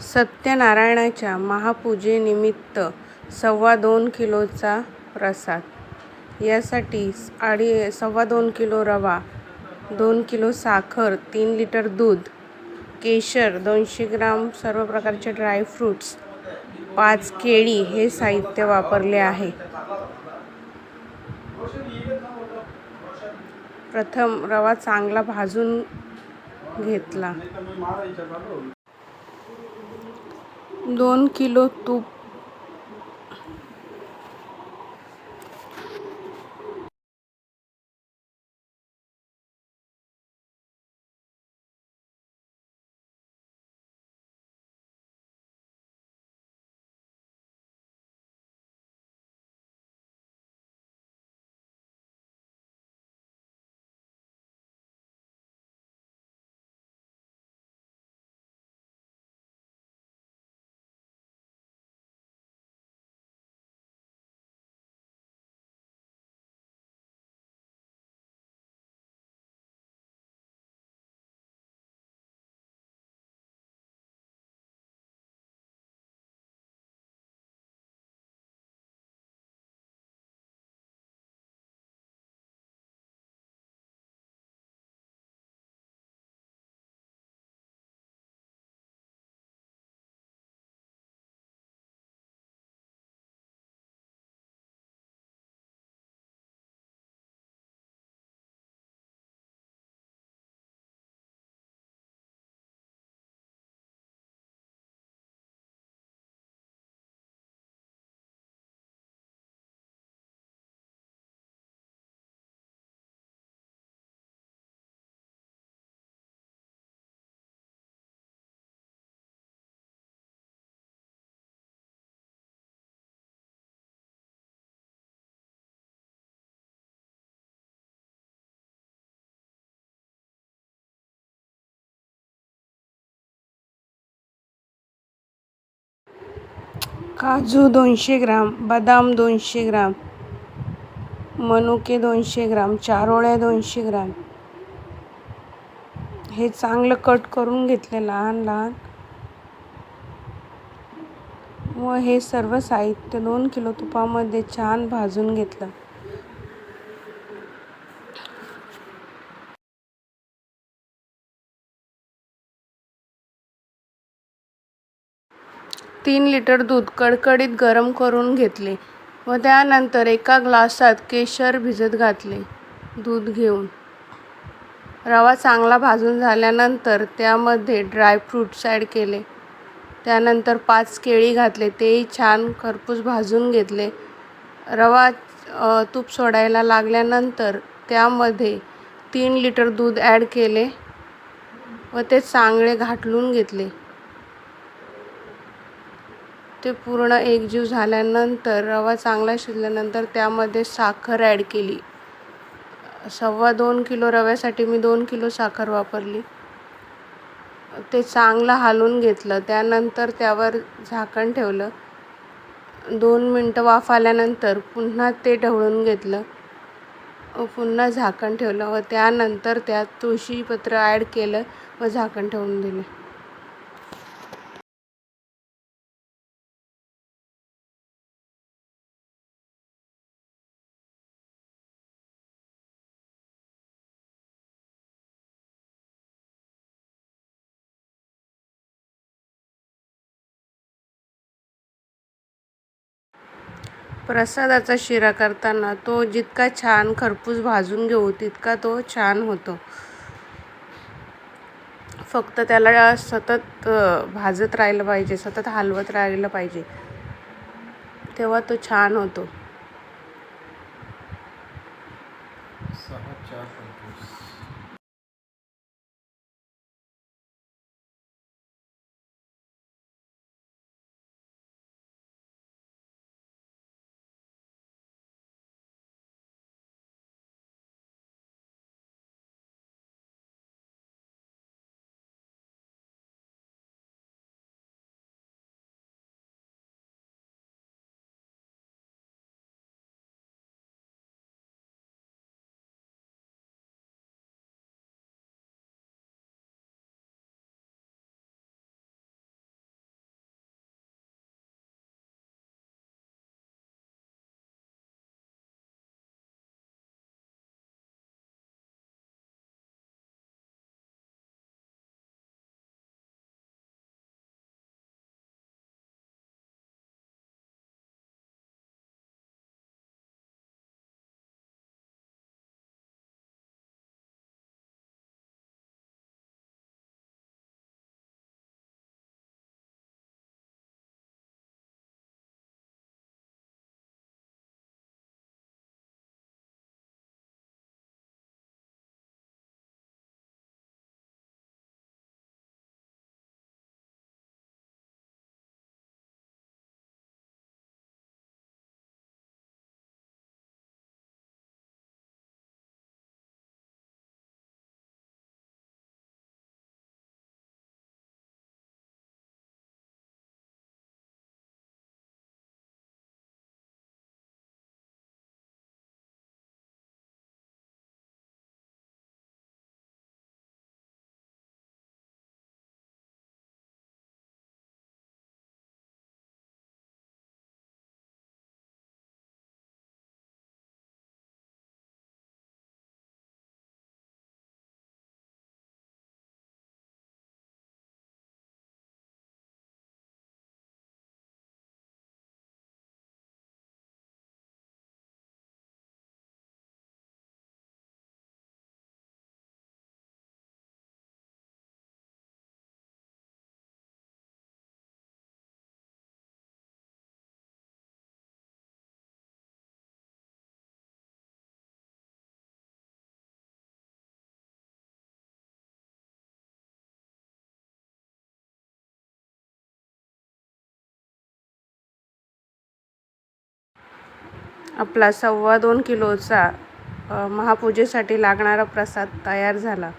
सत्यनारायणाच्या महापूजेनिमित्त सव्वा दोन किलोचा प्रसाद. यासाठी अडी सव्वा दोन किलो रवा दोन किलो साखर तीन लिटर दूध केशर दोनशे ग्राम सर्व प्रकारचे ड्रायफ्रूट्स पाच केळी हे साहित्य वापरले आहे. प्रथम रवा चांगला भाजून घेतला. दोन किलो तूप. काजू दोनशे ग्राम बदाम दोनशे ग्राम मनुके दोनशे ग्राम चारोळ्या दोनशे ग्राम. हे चांगलं कट करून घेतले लहान लहान. व हे सर्व साहित्य दोन किलो तुपामध्ये छान भाजून घेतलं. तीन लिटर दूध कडकडीत गरम करून घेतले व त्यानंतर एका ग्लासात केशर भिजत घातले दूध घेऊन. रवा चांगला भाजून झाल्यानंतर त्यामध्ये ड्रायफ्रूट्स ॲड केले. त्यानंतर पाच केळी घातले तेही छान खरपूस भाजून घेतले. रवा तूप सोडायला लागल्यानंतर त्यामध्ये तीन लिटर दूध ॲड केले व ते चांगले घाटलून घेतले. ते पूर्ण एकजीव झाल्यानंतर रवा चांगला शिजल्यानंतर त्यामध्ये साखर ॲड केली. सव्वा दोन किलो रव्यासाठी मी दोन किलो साखर वापरली. ते चांगलं हालून घेतलं. त्यानंतर त्यावर झाकण ठेवलं. दोन मिनटं वाफ आल्यानंतर पुन्हा ते ढवळून घेतलं. पुन्हा झाकण ठेवलं व त्यानंतर त्यात तुळशीपत्र ॲड केलं व झाकण ठेवून दिले. प्रसादाचा शिरा करताना तो जितका छान खरपूस भाजून घेऊ तितका तो छान होतो. फक्त त्याला सतत भाजत राहिलं पाहिजे सतत हलवत राहिलं पाहिजे. तेव्हा तो छान होतो. आपला सव्वा दोन किलोचा महापूजेसाठी लागणारा प्रसाद तयार झाला.